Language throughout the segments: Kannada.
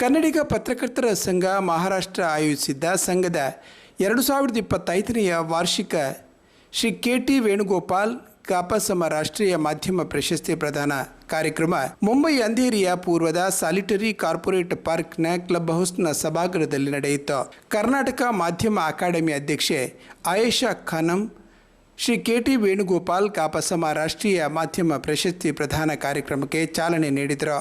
ಕನ್ನಡಿಗ ಪತ್ರಕರ್ತರ ಸಂಘ ಮಹಾರಾಷ್ಟ್ರ ಆಯೋಜಿಸಿದ್ದ ಸಂಘದ ಎರಡು ಸಾವಿರದ ಇಪ್ಪತ್ತೈದನೆಯ ವಾರ್ಷಿಕ ಶ್ರೀ ಕೆ ಟಿ ವೇಣುಗೋಪಾಲ್ ಕಾಪಸಮ ರಾಷ್ಟ್ರೀಯ ಮಾಧ್ಯಮ ಪ್ರಶಸ್ತಿ ಪ್ರದಾನ ಕಾರ್ಯಕ್ರಮ ಮುಂಬೈ ಅಂಧೇರಿಯ ಪೂರ್ವದ ಸಾಲಿಟರಿ ಕಾರ್ಪೊರೇಟ್ ಪಾರ್ಕ್ನ ಕ್ಲಬ್ ಹೌಸ್ನ ಸಭಾಗೃಹದಲ್ಲಿ ನಡೆಯಿತು. ಕರ್ನಾಟಕ ಮಾಧ್ಯಮ ಅಕಾಡೆಮಿ ಅಧ್ಯಕ್ಷೆ ಆಯೇಷಾ ಖಾನಂ, ಶ್ರೀ ಕೆ ಟಿ ವೇಣುಗೋಪಾಲ್ ಕಾಪಸಮ ರಾಷ್ಟ್ರೀಯ ಮಾಧ್ಯಮ ಪ್ರಶಸ್ತಿ ಪ್ರದಾನ ಕಾರ್ಯಕ್ರಮಕ್ಕೆ ಚಾಲನೆ ನೀಡಿದರು.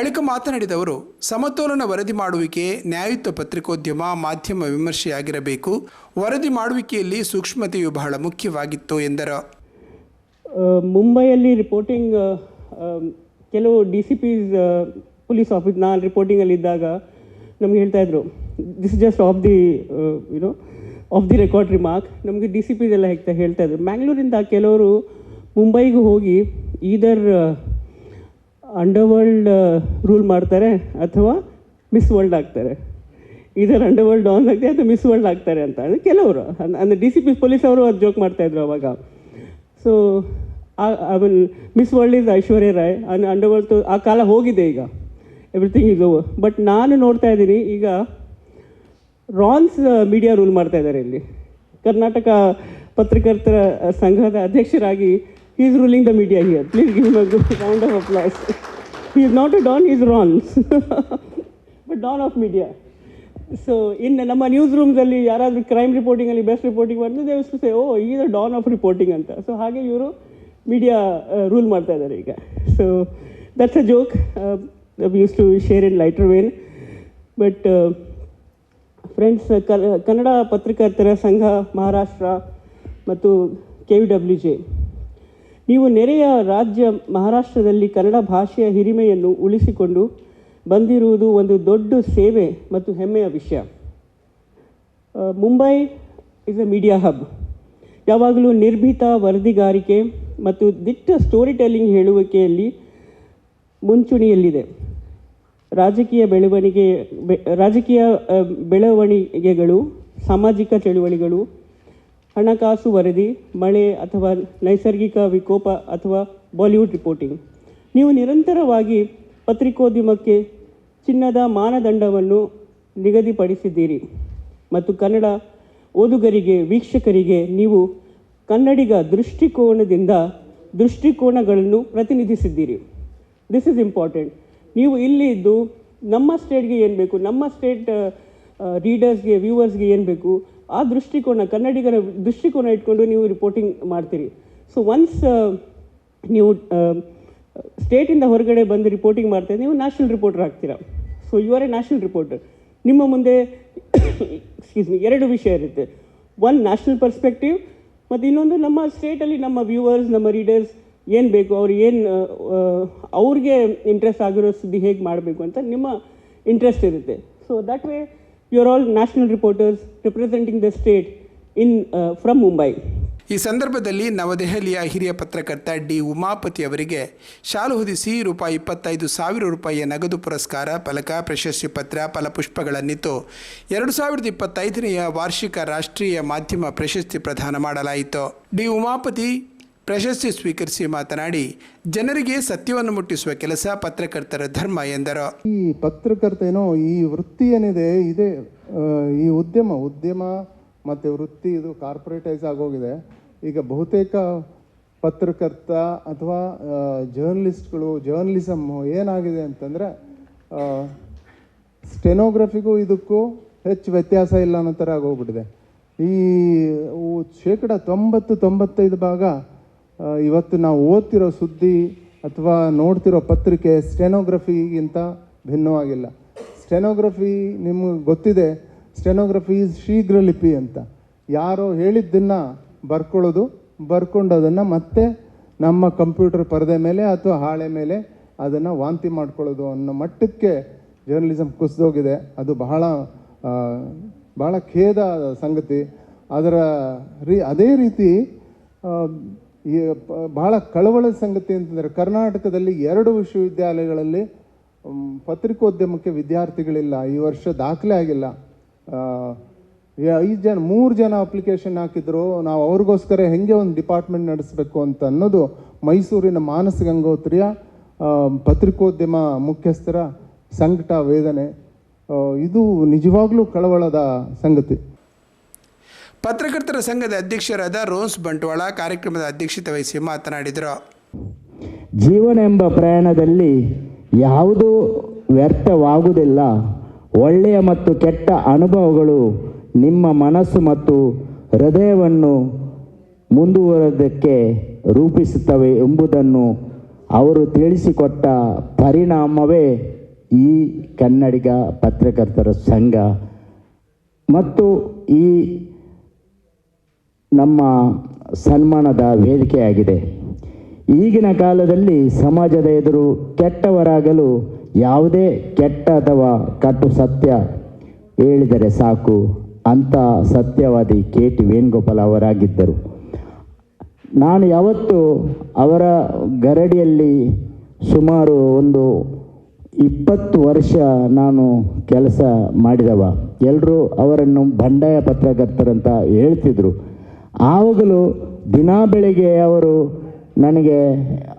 ಬಳಿಕ ಮಾತನಾಡಿದವರು, ಸಮತೋಲನ ವರದಿ ಮಾಡುವಿಕೆ ನ್ಯಾಯಯುತ ಪತ್ರಿಕೋದ್ಯಮ ಮಾಧ್ಯಮ ವಿಮರ್ಶೆಯಾಗಿರಬೇಕು. ವರದಿ ಮಾಡುವಿಕೆಯಲ್ಲಿ ಸೂಕ್ಷ್ಮತೆಯು ಬಹಳ ಮುಖ್ಯವಾಗಿತ್ತು, ಎಂದರು. ಮುಂಬೈಯಲ್ಲಿ ರಿಪೋರ್ಟಿಂಗ್ ಕೆಲವು D C Ps police office ನಾನು ರಿಪೋರ್ಟಿಂಗಲ್ಲಿದ್ದಾಗ ನಮ್ಗೆ ಹೇಳ್ತಾ ಇದ್ರು this just off the you know off the record remark ನಮಗೆ ಡಿ ಸಿ ಪಿಸ್ ಎಲ್ಲ ಹೇಳ್ತಾ ಹೇಳ್ತಾ ಇದ್ರು. ಮ್ಯಾಂಗ್ಳೂರಿಂದ ಕೆಲವರು ಮುಂಬೈಗೆ ಹೋಗಿ ಈದರ್ ಅಂಡರ್ವರ್ಲ್ಡ್ ರೂಲ್ ಮಾಡ್ತಾರೆ ಅಥವಾ ಮಿಸ್ ವರ್ಲ್ಡ್ ಆಗ್ತಾರೆ. ಇದರ ಅಂಡರ್ವರ್ಲ್ಡ್ ಡಾನ್ ಆಗಿದೆ ಅಥವಾ ಮಿಸ್ ವರ್ಲ್ಡ್ ಆಗ್ತಾರೆ ಅಂತ. ಅಂದರೆ ಕೆಲವರು. ಅಂದರೆ ಡಿ ಸಿ ಪಿ ಪೊಲೀಸ್ ಅವರು ಅದು ಜೋಕ್ ಮಾಡ್ತಾಯಿದ್ರು ಅವಾಗ. So I mean Miss World is Aishwarya Rai and underworld ಆ ಕಾಲ ಹೋಗಿದೆ ಈಗ. ಎವ್ರಿಥಿಂಗ್ ಇಸ್ ಓವರ್ ಬಟ್ ನಾನು ನೋಡ್ತಾ ಇದ್ದೀನಿ, ಈಗ ರಾನ್ಸ್ ಮೀಡಿಯಾ ರೂಲ್ ಮಾಡ್ತಾ ಇದ್ದಾರೆ ಇಲ್ಲಿ. ಕರ್ನಾಟಕ ಪತ್ರಕರ್ತರ ಸಂಘದ ಅಧ್ಯಕ್ಷರಾಗಿ he is ruling the media here please give a good round of applause he not a Don, is runs but don of media so ಇನ್ನು ನಮ್ಮ ನ್ಯೂಸ್ ರೂಮ್ಸಲ್ಲಿ ಯಾರಾದರೂ ಕ್ರೈಮ್ ರಿಪೋರ್ಟಿಂಗಲ್ಲಿ ಬೆಸ್ಟ್ ರಿಪೋರ್ಟಿಂಗ್ ಮಾಡಿದ್ರೆ ದೇವಸ್ತು ಸೇ ಓ ಈಗ ಡಾನ್ ಆಫ್ ರಿಪೋರ್ಟಿಂಗ್ ಅಂತ. ಸೊ ಹಾಗೆ ಇವರು ಮೀಡಿಯಾ ರೂಲ್ ಮಾಡ್ತಾ ಇದ್ದಾರೆ ಈಗ. So that's a joke used to share in lighter vein but friends Kannada ಪತ್ರಕರ್ತರ ಸಂಘ ಮಹಾರಾಷ್ಟ್ರ ಮತ್ತು ಕೆ ವಿ ಡಬ್ಲ್ಯೂ ಜೆ ನೀವು ನೆರೆಯ ರಾಜ್ಯ ಮಹಾರಾಷ್ಟ್ರದಲ್ಲಿ ಕನ್ನಡ ಭಾಷೆಯ ಹಿರಿಮೆಯನ್ನು ಉಳಿಸಿಕೊಂಡು ಬಂದಿರುವುದು ಒಂದು ದೊಡ್ಡ ಸೇವೆ ಮತ್ತು ಹೆಮ್ಮೆಯ ವಿಷಯ. Mumbai is a media hub ಯಾವಾಗಲೂ ನಿರ್ಭೀತ ವರದಿಗಾರಿಕೆ ಮತ್ತು ದಿಟ್ಟ ಸ್ಟೋರಿ ಟೆಲ್ಲಿಂಗ್ ಹೇಳುವಿಕೆಯಲ್ಲಿ ಮುಂಚೂಣಿಯಲ್ಲಿದೆ. ರಾಜಕೀಯ ಬೆಳವಣಿಗೆ ರಾಜಕೀಯ ಬೆಳವಣಿಗೆಗಳು, ಸಾಮಾಜಿಕ ಚಳುವಳಿಗಳು ಹಣಕಾಸು ವರದಿ, ಮಳೆ ಅಥವಾ ನೈಸರ್ಗಿಕ ವಿಕೋಪ ಅಥವಾ ಬಾಲಿವುಡ್ ರಿಪೋರ್ಟಿಂಗ್. ನೀವು ನಿರಂತರವಾಗಿ ಪತ್ರಿಕೋದ್ಯಮಕ್ಕೆ ಚಿನ್ನದ ಮಾನದಂಡವನ್ನು ನಿಗದಿಪಡಿಸಿದ್ದೀರಿ. ಮತ್ತು ಕನ್ನಡ ಓದುಗರಿಗೆ, ವೀಕ್ಷಕರಿಗೆ ನೀವು ಕನ್ನಡಿಗ ದೃಷ್ಟಿಕೋನದಿಂದ ದೃಷ್ಟಿಕೋನಗಳನ್ನು ಪ್ರತಿನಿಧಿಸಿದ್ದೀರಿ. ದಿಸ್ ಇಸ್ ಇಂಪಾರ್ಟೆಂಟ್ ನೀವು ಇಲ್ಲಿ ಇದ್ದು ನಮ್ಮ ಸ್ಟೇಟ್ಗೆ ಏನು ಬೇಕು? ನಮ್ಮ ಸ್ಟೇಟ್ ರೀಡರ್ಸ್ಗೆ ವ್ಯೂವರ್ಸ್ಗೆ ಏನು ಬೇಕು? ಆ ದೃಷ್ಟಿಕೋನ, ಕನ್ನಡಿಗರ ದೃಷ್ಟಿಕೋನ ಇಟ್ಕೊಂಡು ನೀವು ರಿಪೋರ್ಟಿಂಗ್ ಮಾಡ್ತೀರಿ. ಸೊ ಒನ್ಸ್ ನೀವು ಸ್ಟೇಟಿಂದ ಹೊರಗಡೆ ಬಂದು ರಿಪೋರ್ಟಿಂಗ್ ಮಾಡ್ತೀರಿ, ನೀವು ನ್ಯಾಷನಲ್ ರಿಪೋರ್ಟರ್ ಆಗ್ತೀರಾ. So you are a national reporter ನಿಮ್ಮ ಮುಂದೆ ಎಕ್ಸ್ಕ್ಯೂಸ್ ಮಿ ಎರಡು ವಿಷಯ ಇರುತ್ತೆ. ಒನ್ ನ್ಯಾಷನಲ್ ಪರ್ಸ್ಪೆಕ್ಟಿವ್ ಮತ್ತು ಇನ್ನೊಂದು, ನಮ್ಮ ಸ್ಟೇಟಲ್ಲಿ ನಮ್ಮ ವ್ಯೂವರ್ಸ್ ನಮ್ಮ ರೀಡರ್ಸ್ ಏನು ಬೇಕು, ಅವ್ರು ಏನು ಅವ್ರಿಗೆ ಇಂಟ್ರೆಸ್ಟ್ ಆಗಿರೋ ಸುದ್ದಿ ಹೇಗೆ ಮಾಡಬೇಕು ಅಂತ ನಿಮ್ಮ ಇಂಟ್ರೆಸ್ಟ್ ಇರುತ್ತೆ. So that way you are all national reporters representing the state in from Mumbai ಈ ಸಂದರ್ಭದಲ್ಲಿ ನವದೆಹಲಿಯ ಹಿರಿಯ ಪತ್ರಕರ್ತ ಡಿ. ಉಮಾಪತಿ ಅವರಿಗೆ ಶಾಲು ಹೊದಿಸಿ ರೂಪಾಯಿ ಇಪ್ಪತ್ತೈದು ಸಾವಿರ ರೂಪಾಯಿಯ ನಗದು ಪುರಸ್ಕಾರ, ಫಲಕ, ಪ್ರಶಸ್ತಿ ಪತ್ರ, ಫಲಪುಷ್ಪಗಳನ್ನಿತ್ತು. ಎರಡು ಸಾವಿರದ ಇಪ್ಪತ್ತೈದನೆಯ ವಾರ್ಷಿಕ ರಾಷ್ಟ್ರೀಯ ಮಾಧ್ಯಮ ಪ್ರಶಸ್ತಿ ಪ್ರದಾನ ಮಾಡಲಾಯಿತು. ಡಿ. ಉಮಾಪತಿ ಪ್ರಶಸ್ತಿ ಸ್ವೀಕರಿಸಿ ಮಾತನಾಡಿ, ಜನರಿಗೆ ಸತ್ಯವನ್ನು ಮುಟ್ಟಿಸುವ ಕೆಲಸ ಪತ್ರಕರ್ತರ ಧರ್ಮ ಎಂದರು. ಈ ಪತ್ರಕರ್ತ ಏನೋ ಈ ವೃತ್ತಿ ಏನಿದೆ, ಇದೆ ಈ ಉದ್ಯಮ ಉದ್ಯಮ ಮತ್ತು ವೃತ್ತಿ ಇದು ಕಾರ್ಪೊರೇಟೈಸ್ ಆಗೋಗಿದೆ. ಈಗ ಬಹುತೇಕ ಪತ್ರಕರ್ತ ಅಥವಾ ಜರ್ನಲಿಸ್ಟ್ಗಳು ಜರ್ನಲಿಸಮ್ ಏನಾಗಿದೆ ಅಂತಂದರೆ ಸ್ಟೆನೋಗ್ರಫಿಗೂ ಇದಕ್ಕೂ ಹೆಚ್ಚು ವ್ಯತ್ಯಾಸ ಇಲ್ಲ ಅನ್ನೋ ಥರ ಆಗೋಗ್ಬಿಟ್ಟಿದೆ. ಈ ಶೇಕಡ ತೊಂಬತ್ತು, ತೊಂಬತ್ತೈದು ಭಾಗ ಇವತ್ತು ನಾವು ಓದ್ತಿರೋ ಸುದ್ದಿ ಅಥವಾ ನೋಡ್ತಿರೋ ಪತ್ರಿಕೆ ಸ್ಟೆನೋಗ್ರಫಿಗಿಂತ ಭಿನ್ನವಾಗಿಲ್ಲ. ಸ್ಟೆನೋಗ್ರಫಿ ನಿಮಗೆ ಗೊತ್ತಿದೆ, ಸ್ಟೆನೋಗ್ರಫಿ ಈಸ್ ಶೀಘ್ರ ಲಿಪಿ ಅಂತ. ಯಾರೋ ಹೇಳಿದ್ದನ್ನು ಬರ್ಕೊಳ್ಳೋದು ಬರ್ಕೊಂಡು ಅದನ್ನು ಮತ್ತೆ ನಮ್ಮ ಕಂಪ್ಯೂಟರ್ ಪರದೆ ಮೇಲೆ ಅಥವಾ ಹಾಳೆ ಮೇಲೆ ಅದನ್ನು ವಾಂತಿ ಮಾಡ್ಕೊಳ್ಳೋದು ಅನ್ನೋ ಮಟ್ಟಕ್ಕೆ ಜರ್ನಲಿಸಮ್ ಕುಸಿದೋಗಿದೆ. ಅದು ಬಹಳ ಬಹಳ ಖೇದ ಸಂಗತಿ. ಅದರ ರೀ, ಅದೇ ರೀತಿ ಈ ಬಹಳ ಕಳವಳ ಸಂಗತಿ ಅಂತಂದರೆ ಕರ್ನಾಟಕದಲ್ಲಿ ಎರಡು ವಿಶ್ವವಿದ್ಯಾಲಯಗಳಲ್ಲಿ ಪತ್ರಿಕೋದ್ಯಮಕ್ಕೆ ವಿದ್ಯಾರ್ಥಿಗಳಿಲ್ಲ. ಈ ವರ್ಷ ದಾಖಲೆ ಆಗಿಲ್ಲ. ಐದು ಜನ, ಮೂರು ಜನ ಅಪ್ಲಿಕೇಶನ್ ಹಾಕಿದ್ರು. ನಾವು ಅವ್ರಿಗೋಸ್ಕರ ಹೆಂಗೆ ಒಂದು ಡಿಪಾರ್ಟ್ಮೆಂಟ್ ನಡೆಸಬೇಕು ಅಂತ ಅನ್ನೋದು ಮೈಸೂರಿನ ಮಾನಸ ಗಂಗೋತ್ರಿಯ ಪತ್ರಿಕೋದ್ಯಮ ಮುಖ್ಯಸ್ಥರ ಸಂಕಟ ವೇದನೆ. ಇದು ನಿಜವಾಗ್ಲೂ ಕಳವಳದ ಸಂಗತಿ. ಪತ್ರಕರ್ತರ ಸಂಘದ ಅಧ್ಯಕ್ಷರಾದ ರೋನ್ಸ್ ಬಂಟ್ವಾಳ ಕಾರ್ಯಕ್ರಮದ ಅಧ್ಯಕ್ಷತೆ ವಹಿಸಿ ಮಾತನಾಡಿದರು. ಜೀವನ ಎಂಬ ಪ್ರಯಾಣದಲ್ಲಿ ಯಾವುದೂ ವ್ಯರ್ಥವಾಗುವುದಿಲ್ಲ. ಒಳ್ಳೆಯ ಮತ್ತು ಕೆಟ್ಟ ಅನುಭವಗಳು ನಿಮ್ಮ ಮನಸ್ಸು ಮತ್ತು ಹೃದಯವನ್ನು ಮುಂದುವರೆದಕ್ಕೆ ರೂಪಿಸುತ್ತವೆ ಎಂಬುದನ್ನು ಅವರು ತಿಳಿಸಿಕೊಟ್ಟ ಪರಿಣಾಮವೇ ಈ ಕನ್ನಡಿಗ ಪತ್ರಕರ್ತರ ಸಂಘ. ಮತ್ತು ಈ ನಮ್ಮ ಸನ್ಮಾನದ ವೇದಿಕೆಯಾಗಿದೆ. ಈಗಿನ ಕಾಲದಲ್ಲಿ ಸಮಾಜದ ಎದುರು ಕೆಟ್ಟವರಾಗಲು ಯಾವುದೇ ಕೆಟ್ಟ ಅಥವಾ ಕಟ್ಟು ಸತ್ಯ ಹೇಳಿದರೆ ಸಾಕು ಅಂತ ಸತ್ಯವಾದಿ ಕೆ ಟಿ ವೇಣುಗೋಪಾಲ್ ಅವರಾಗಿದ್ದರು. ನಾನು ಯಾವತ್ತು ಅವರ ಗರಡಿಯಲ್ಲಿ ಸುಮಾರು ಒಂದು ಇಪ್ಪತ್ತು ವರ್ಷ ನಾನು ಕೆಲಸ ಮಾಡಿದವ. ಎಲ್ಲರೂ ಅವರನ್ನು ಬಂಡಾಯ ಪತ್ರಕರ್ತರಂತ ಹೇಳ್ತಿದ್ರು. ಆವಾಗಲೂ ದಿನ ಬೆಳಿಗ್ಗೆ ಅವರು ನನಗೆ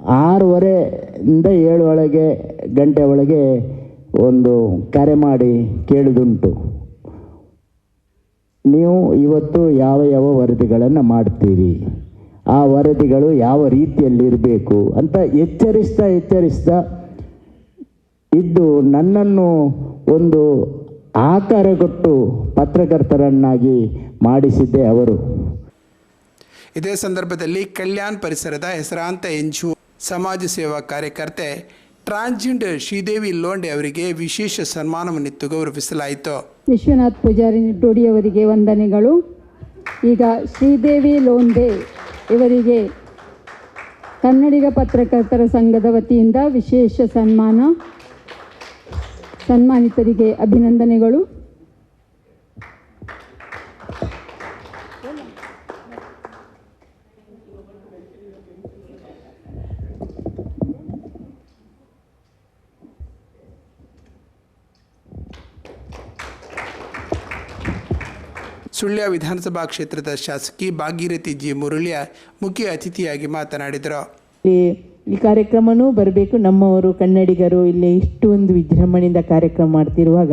ಆರೂವರೆಯಿಂದ ಏಳು ಒಳಗೆ, ಗಂಟೆ ಒಳಗೆ ಒಂದು ಕರೆ ಮಾಡಿ ಕೇಳಿದುಂಟು. ನೀವು ಇವತ್ತು ಯಾವ ಯಾವ ವರದಿಗಳನ್ನು ಮಾಡ್ತೀರಿ? ಆ ವರದಿಗಳು ಯಾವ ರೀತಿಯಲ್ಲಿ ಇರಬೇಕು ಅಂತ ಎಚ್ಚರಿಸ್ತಾ ಎಚ್ಚರಿಸ್ತಾ ಇದ್ದು ನನ್ನನ್ನು ಒಂದು ಆಕಾರ ಕೊಟ್ಟು ಪತ್ರಕರ್ತರನ್ನಾಗಿ ಮಾಡಿಸಿದ್ದೆ ಅವರು. ಇದೇ ಸಂದರ್ಭದಲ್ಲಿ ಕಲ್ಯಾಣ್ ಪರಿಸರದ ಹೆಸರಾಂತ ಎನ್ಜು ಸಮಾಜ ಸೇವಾ ಕಾರ್ಯಕರ್ತೆ ಟ್ರಾನ್ಸ್ಜೆಂಡರ್ ಶ್ರೀದೇವಿ ಲೋಂಡೆ ಅವರಿಗೆ ವಿಶೇಷ ಸನ್ಮಾನವನ್ನಿತ್ತು ಗೌರವಿಸಲಾಯಿತು. ವಿಶ್ವನಾಥ್ ಪೂಜಾರಿ ಡೋಡಿಯವರಿಗೆ ವಂದನೆಗಳು. ಈಗ ಶ್ರೀದೇವಿ ಲೋಂಡೆ ಇವರಿಗೆ ಕನ್ನಡಿಗ ಪತ್ರಕರ್ತರ ಸಂಘದ ವತಿಯಿಂದ ವಿಶೇಷ ಸನ್ಮಾನ, ಸನ್ಮಾನಿತರಿಗೆ ಅಭಿನಂದನೆಗಳು. ಸುಳ್ಯ ವಿಧಾನಸಭಾ ಕ್ಷೇತ್ರದ ಶಾಸಕಿ ಭಾಗೀರಥಿ ಜಿ ಮುರುಳಿಯ ಮುಖ್ಯ ಅತಿಥಿಯಾಗಿ ಮಾತನಾಡಿದರು. ಈ ಕಾರ್ಯಕ್ರಮನೂ ಬರಬೇಕು. ನಮ್ಮವರು ಕನ್ನಡಿಗರು ಇಲ್ಲಿ ಇಷ್ಟೊಂದು ವಿಜೃಂಭಣೆಯಿಂದ ಕಾರ್ಯಕ್ರಮ ಮಾಡ್ತಿರುವಾಗ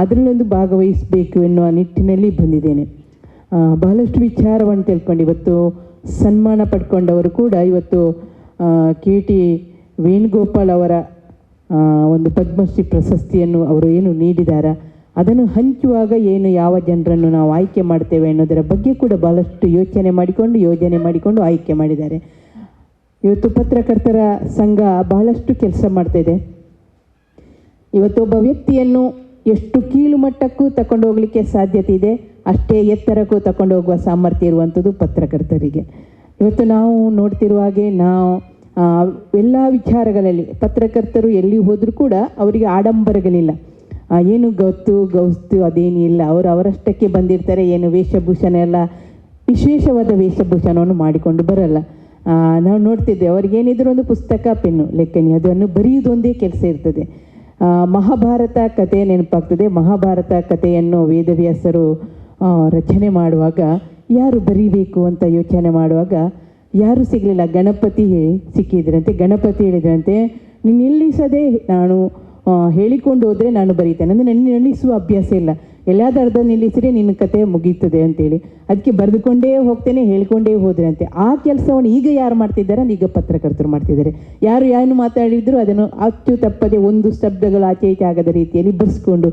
ಅದರಲ್ಲೊಂದು ಭಾಗವಹಿಸಬೇಕು ಎನ್ನುವ ನಿಟ್ಟಿನಲ್ಲಿ ಬಂದಿದ್ದೇನೆ. ಬಹಳಷ್ಟು ವಿಚಾರವನ್ನು ತಿಳ್ಕೊಂಡು ಇವತ್ತು ಸನ್ಮಾನ ಪಡ್ಕೊಂಡವರು ಕೂಡ ಇವತ್ತು ಕೆ ಟಿ ವೇಣುಗೋಪಾಲ್ ಅವರ ಒಂದು ಪದ್ಮಶ್ರೀ ಪ್ರಶಸ್ತಿಯನ್ನು ಅವರು ಏನು ನೀಡಿದಾರ ಅದನ್ನು ಹಂಚುವಾಗ ಏನು ಯಾವ ಜನರನ್ನು ನಾವು ಆಯ್ಕೆ ಮಾಡ್ತೇವೆ ಅನ್ನೋದರ ಬಗ್ಗೆ ಕೂಡ ಬಹಳಷ್ಟು ಯೋಚನೆ ಮಾಡಿಕೊಂಡು, ಯೋಜನೆ ಮಾಡಿಕೊಂಡು ಆಯ್ಕೆ ಮಾಡಿದ್ದಾರೆ. ಇವತ್ತು ಪತ್ರಕರ್ತರ ಸಂಘ ಬಹಳಷ್ಟು ಕೆಲಸ ಮಾಡ್ತಾ ಇದೆ. ಇವತ್ತು ಒಬ್ಬ ವ್ಯಕ್ತಿಯನ್ನು ಎಷ್ಟು ಕೀಳು ಮಟ್ಟಕ್ಕೂ ತಕೊಂಡು ಹೋಗಲಿಕ್ಕೆ ಸಾಧ್ಯತೆ ಇದೆ, ಅಷ್ಟೇ ಎತ್ತರಕ್ಕೂ ತಕೊಂಡು ಹೋಗುವ ಸಾಮರ್ಥ್ಯ ಇರುವಂಥದ್ದು ಪತ್ರಕರ್ತರಿಗೆ. ಇವತ್ತು ನಾವು ನೋಡ್ತಿರುವ ಹಾಗೆ ನಾವು ಎಲ್ಲ ವಿಚಾರಗಳಲ್ಲಿ ಪತ್ರಕರ್ತರು ಎಲ್ಲಿ ಹೋದರೂ ಕೂಡ ಅವರಿಗೆ ಆಡಂಬರಗಳಿಲ್ಲ. ಏನು ಗೊತ್ತು, ಗೌಸ್ತು ಅದೇನಿಲ್ಲ ಅವರು ಅವರಷ್ಟಕ್ಕೆ ಬಂದಿರ್ತಾರೆ. ಏನು ವೇಷಭೂಷಣ ಎಲ್ಲ, ವಿಶೇಷವಾದ ವೇಷಭೂಷಣವನ್ನು ಮಾಡಿಕೊಂಡು ಬರಲ್ಲ. ನಾವು ನೋಡ್ತಿದ್ದೆ ಅವ್ರಿಗೇನಿದ್ರು ಒಂದು ಪುಸ್ತಕ, ಪೆನ್ನು, ಲೆಕ್ಕನಿ, ಅದನ್ನು ಬರೆಯುವುದೊಂದೇ ಕೆಲಸ ಇರ್ತದೆ. ಮಹಾಭಾರತ ಕಥೆ ನೆನಪಾಗ್ತದೆ. ಮಹಾಭಾರತ ಕಥೆಯನ್ನು ವೇದವ್ಯಾಸರು ರಚನೆ ಮಾಡುವಾಗ, ಯಾರು ಬರೀಬೇಕು ಅಂತ ಯೋಚನೆ ಮಾಡುವಾಗ, ಯಾರು ಸಿಗಲಿಲ್ಲ? ಗಣಪತಿ ಸಿಕ್ಕಿದ್ರಂತೆ, ಗಣಪತಿ ಹೇಳಿದ್ರಂತೆ ನಿಲ್ಲಿಸದೆ ನಾನು ಹೇಳಿಕೊಂಡು ಹೋದರೆ ನಾನು ಬರೀತೇನೆ. ಅಂದರೆ ನನ್ನ ನಿಲ್ಲಿಸುವ ಅಭ್ಯಾಸ ಇಲ್ಲ. ಎಲ್ಲಾದ್ರೂ ಅರ್ಧ ನಿಲ್ಲಿಸಿದ್ರೆ ನಿನ್ನ ಕತೆ ಮುಗೀತದೆ ಅಂತೇಳಿ. ಅದಕ್ಕೆ ಬರೆದುಕೊಂಡೇ ಹೋಗ್ತೇನೆ, ಹೇಳ್ಕೊಂಡೇ ಹೋದ್ರೆ ಅಂತೆ. ಆ ಕೆಲಸವನ್ನು ಈಗ ಯಾರು ಮಾಡ್ತಿದ್ದಾರೆ? ಈಗ ಪತ್ರಕರ್ತರು ಮಾಡ್ತಿದ್ದಾರೆ. ಯಾರು ಏನು ಮಾತಾಡಿದ್ರು ಅದನ್ನು ಅಚ್ಚು ತಪ್ಪದೆ ಒಂದು ಶಬ್ದಗಳು ಆಚೆ ಈಚೆ ಆಗದ ರೀತಿಯಲ್ಲಿ ಬರೆಸ್ಕೊಂಡು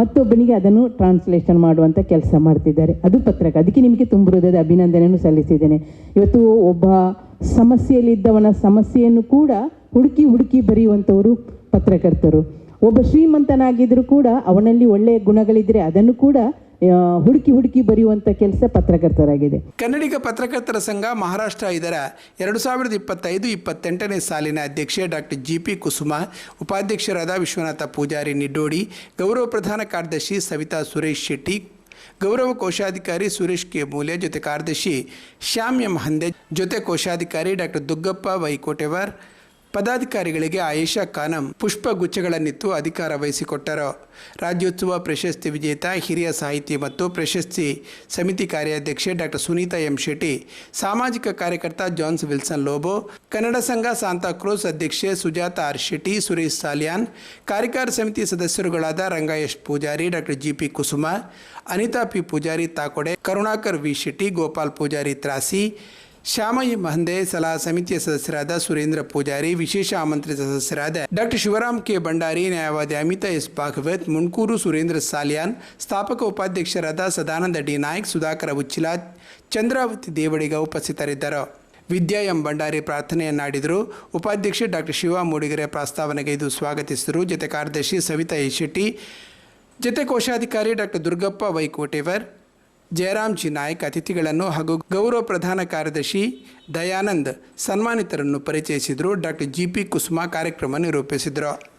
ಮತ್ತೊಬ್ಬನಿಗೆ ಅದನ್ನು ಟ್ರಾನ್ಸ್ಲೇಷನ್ ಮಾಡುವಂಥ ಕೆಲಸ ಮಾಡ್ತಿದ್ದಾರೆ. ಅದು ಪತ್ರಕ. ಅದಕ್ಕೆ ನಿಮಗೆ ತುಂಬ ಹೃದಯದ ಅಭಿನಂದನೆಯನ್ನು ಸಲ್ಲಿಸಿದ್ದೇನೆ. ಇವತ್ತು ಒಬ್ಬ ಸಮಸ್ಯೆಯಲ್ಲಿದ್ದವನ ಸಮಸ್ಯೆಯನ್ನು ಕೂಡ ಹುಡುಕಿ ಹುಡುಕಿ ಬರೆಯುವಂಥವರು ಪತ್ರಕರ್ತರು. ಒಬ್ಬ ಶ್ರೀಮಂತನಾಗಿದ್ದರೂ ಕೂಡ ಅವನಲ್ಲಿ ಒಳ್ಳೆಯ ಗುಣಗಳಿದ್ರೆ ಅದನ್ನು ಕೂಡ ಹುಡುಕಿ ಹುಡುಕಿ ಬರೆಯುವಂಥ ಕೆಲಸ ಪತ್ರಕರ್ತರಾಗಿದೆ. ಕನ್ನಡಿಗ ಪತ್ರಕರ್ತರ ಸಂಘ ಮಹಾರಾಷ್ಟ್ರ ಇದರ ಎರಡು ಸಾವಿರದ ಇಪ್ಪತ್ತೈದು, ಇಪ್ಪತ್ತೆಂಟನೇ ಸಾಲಿನ ಅಧ್ಯಕ್ಷೆ ಡಾಕ್ಟರ್ ಜಿ ಪಿ ಕುಸುಮ, ಉಪಾಧ್ಯಕ್ಷರಾದ ವಿಶ್ವನಾಥ ಪೂಜಾರಿ ನಿಡ್ಡೋಡಿ ಗೌರವ ಪ್ರಧಾನ ಕಾರ್ಯದರ್ಶಿ ಸವಿತಾ ಸುರೇಶ್ ಶೆಟ್ಟಿ, ಗೌರವ ಕೋಶಾಧಿಕಾರಿ ಸುರೇಶ್ ಕೆ. ಮೂಲೆ, ಜೊತೆ ಕಾರ್ಯದರ್ಶಿ ಶ್ಯಾಮ್ ಎಂ ಹಂದೆ, ಜೊತೆ ಕೋಶಾಧಿಕಾರಿ ಡಾಕ್ಟರ್ ದುಗ್ಗಪ್ಪ ವೈಕೋಟೆವರ್ ಪದಾಧಿಕಾರಿಗಳಿಗೆ ಆಯೇಷಾ ಖಾನಂ ಪುಷ್ಪಗುಚ್ಛಗಳನ್ನಿತ್ತು ಅಧಿಕಾರ ವಹಿಸಿಕೊಟ್ಟರು. ರಾಜ್ಯೋತ್ಸವ ಪ್ರಶಸ್ತಿ ವಿಜೇತ ಹಿರಿಯ ಸಾಹಿತಿ ಮತ್ತು ಪ್ರಶಸ್ತಿ ಸಮಿತಿ ಕಾರ್ಯಾಧ್ಯಕ್ಷೆ ಡಾಕ್ಟರ್ ಸುನೀತಾ ಎಂ. ಶೆಟ್ಟಿ, ಸಾಮಾಜಿಕ ಕಾರ್ಯಕರ್ತ ಜಾನ್ಸ್ ವಿಲ್ಸನ್ ಲೋಬೋ, ಕನ್ನಡ ಸಂಘ ಸಾಂತಾಕ್ರೋಸ್ ಅಧ್ಯಕ್ಷೆ ಸುಜಾತ ಆರ್. ಶೆಟ್ಟಿ, ಸುರೇಶ್ ಸಾಲಿಯಾನ್, ಕಾರ್ಯಕಾರ ಸಮಿತಿ ಸದಸ್ಯರುಗಳಾದ Rangayash Poojari doctor G P Kusuma, Anita P. Poojari Takode, Karunakar V. Shetty, Gopal Poojari Trasi Shyamayya ಮಹಂದೆ ಸಲಹಾ ಸಮಿತಿಯ ಸದಸ್ಯರಾದ ಸುರೇಂದ್ರ ಪೂಜಾರಿ, ವಿಶೇಷ ಆಮಂತ್ರಿತ ಸದಸ್ಯರಾದ ಡಾಕ್ಟರ್ ಶಿವರಾಮ್ ಕೆ. ಭಂಡಾರಿ, ನ್ಯಾಯವಾದಿ ಅಮಿತಾ ಎಸ್. ಭಾಗವತ್ ಮುಣ್ಕೂರು ಸುರೇಂದ್ರ ಸಾಲಿಯಾನ್, ಸ್ಥಾಪಕ ಉಪಾಧ್ಯಕ್ಷರಾದ ಸದಾನಂದ ಡಿ. ನಾಯಕ್, ಸುಧಾಕರ ಉಚ್ಚಿಲ, ಚಂದ್ರಾವತಿ ದೇವಡಿಗ ಉಪಸ್ಥಿತರಿದ್ದರು. ವಿದ್ಯಾ ಎಂ. ಭಂಡಾರಿ ಪ್ರಾರ್ಥನೆಯನ್ನಾಡಿದರು. ಉಪಾಧ್ಯಕ್ಷ ಡಾಕ್ಟರ್ ಶಿವ ಮೂಡಿಗೆರೆ ಪ್ರಾಸ್ತಾವನೆಗೈದು ಸ್ವಾಗತಿಸಿದರು. ಜೊತೆ ಕಾರ್ಯದರ್ಶಿ ಸವಿತಾ ಶೆಟ್ಟಿ, ಜೊತೆ ಕೋಶಾಧಿಕಾರಿ ಡಾಕ್ಟರ್ ದುರ್ಗಪ್ಪ ವೈಕೋಟೆವರ್ ಜಯರಾಮ್ ಜಿ ನಾಯ್ಕ್ ಅತಿಥಿಗಳನ್ನು ಹಾಗೂ ಗೌರವ ಪ್ರಧಾನ ಕಾರ್ಯದರ್ಶಿ ದಯಾನಂದ್ ಸನ್ಮಾನಿತರನ್ನು ಪರಿಚಯಿಸಿದರು. ಡಾಕ್ಟರ್ ಜಿ ಪಿ ಕುಸುಮ ಕಾರ್ಯಕ್ರಮ ನಿರೂಪಿಸಿದರು.